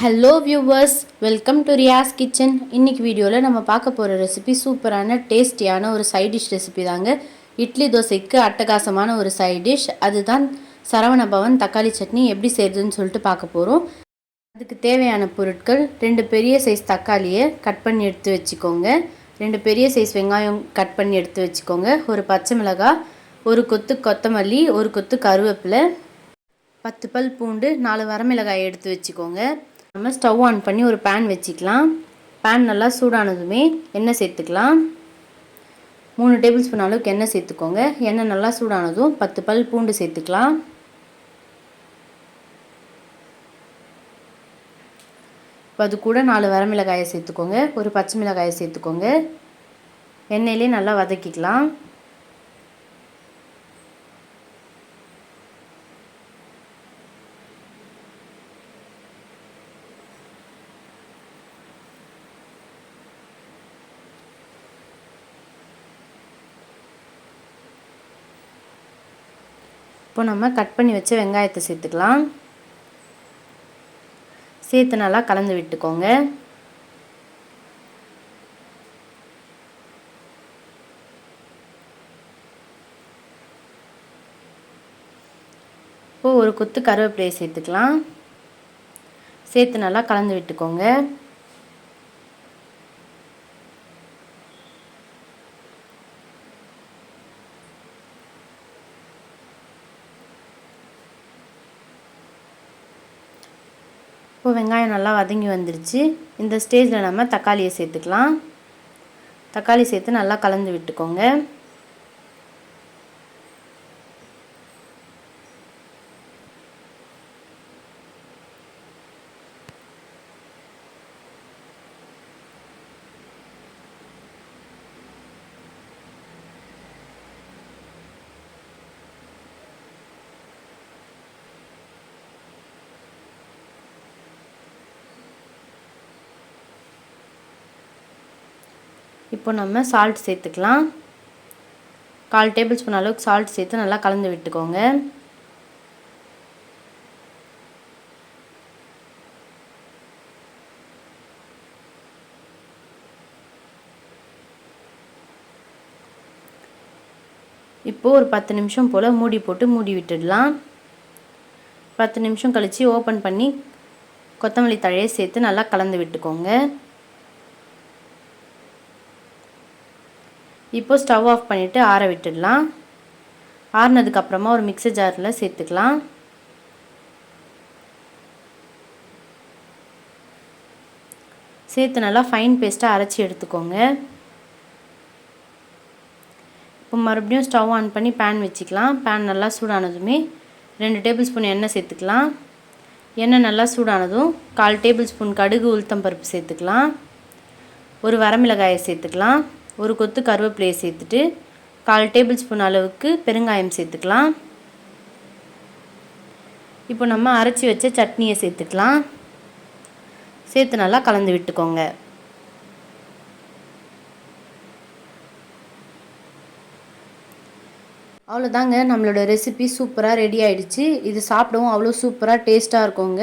Hello viewers welcome to Riyaz kitchen இன்னைக்கு வீடியோவில் நம்ம பார்க்க போகிற ரெசிபி சூப்பரான டேஸ்டியான ஒரு சைட் டிஷ் ரெசிபி தாங்க. இட்லி தோசைக்கு அட்டகாசமான ஒரு சைட் டிஷ் அதுதான் சரவண பவன் தக்காளி சட்னி எப்படி செய்கிறதுன்னு சொல்லிட்டு பார்க்க போகிறோம் அதுக்கு தேவையான பொருட்கள் ரெண்டு பெரிய சைஸ் தக்காளியை கட் பண்ணி எடுத்து வச்சுக்கோங்க. ரெண்டு பெரிய சைஸ் வெங்காயம் கட் பண்ணி எடுத்து வச்சுக்கோங்க. ஒரு பச்சை மிளகாய் ஒரு கொத்து கொத்தமல்லி ஒரு கொத்து கருவேப்பிலை பத்து பல் பூண்டு நாலு வரமிளகாய் எடுத்து வச்சுக்கோங்க. நம்ம ஸ்டவ் ஆன் பண்ணி ஒரு பேன் வச்சுக்கலாம். பேன் நல்லா சூடானதுமே எண்ணெய் சேர்த்துக்கலாம். மூணு டேபிள் ஸ்பூன் அளவுக்கு எண்ணெய் சேர்த்துக்கோங்க. எண்ணெய் நல்லா சூடானதும் பத்து பல் பூண்டு சேர்த்துக்கலாம். இப்போ அது கூட நாலு வரமிளகாயை சேர்த்துக்கோங்க. ஒரு பச்சை மிளகாயை சேர்த்துக்கோங்க. எண்ணெயிலே நல்லா வதக்கிக்கலாம். இப்போ நம்ம கட் பண்ணி வச்ச வெங்காயத்தை சேர்த்துக்கலாம். சேர்த்து நல்லா கலந்து விட்டுக்கோங்க. இப்போது ஒரு கொத்து கருவேப்பிலையை சேர்த்துக்கலாம். சேர்த்து நல்லா கலந்து விட்டுக்கோங்க. இப்போ வெங்காயம் நல்லா வதங்கி வந்துருச்சு. இந்த ஸ்டேஜில் நம்ம தக்காளியை சேர்த்துக்கலாம். தக்காளி சேர்த்து நல்லா கலந்து விட்டுக்கோங்க. இப்போ நம்ம சால்ட் சேர்த்துக்கலாம். கால் டேபிள் ஸ்பூன் அளவுக்கு சால்ட் சேர்த்து நல்லா கலந்து விட்டுக்கோங்க. இப்போது ஒரு பத்து நிமிஷம் போல் மூடி போட்டு மூடி விட்டுடலாம். பத்து நிமிஷம் கழித்து ஓப்பன் பண்ணி கொத்தமல்லி தழையை சேர்த்து நல்லா கலந்து விட்டுக்கோங்க. இப்போது ஸ்டவ் ஆஃப் பண்ணிவிட்டு ஆற விட்டுடலாம். ஆறினதுக்கப்புறமா ஒரு மிக்சர் ஜாரில் சேர்த்துக்கலாம். சேர்த்து நல்லா ஃபைன் பேஸ்ட்டாக அரைச்சி எடுத்துக்கோங்க. இப்போ மறுபடியும் ஸ்டவ் ஆன் பண்ணி பேன் வச்சுக்கலாம். பேன் நல்லா சூடானதுமே ரெண்டு டேபிள் ஸ்பூன் எண்ணெய் சேர்த்துக்கலாம். எண்ணெய் நல்லா சூடானதும் கால் டேபிள் ஸ்பூன் கடுகு உளுத்தம் பருப்பு சேர்த்துக்கலாம். ஒரு வரமிளகாயை சேர்த்துக்கலாம். ஒரு கொத்து கருவேப்பிலையை சேர்த்துட்டு கால் டேபிள் ஸ்பூன் அளவுக்கு பெருங்காயம் சேர்த்துக்கலாம். இப்போ நம்ம அரைச்சி வச்ச சட்னியை சேர்த்துக்கலாம். சேர்த்து நல்லா கலந்து விட்டுக்கோங்க. அவ்வளோதாங்க நம்மளோட ரெசிபி சூப்பராக ரெடி ஆயிடுச்சு. இது சாப்பிடவும் அவ்வளோ சூப்பராக டேஸ்ட்டாக இருக்குங்க.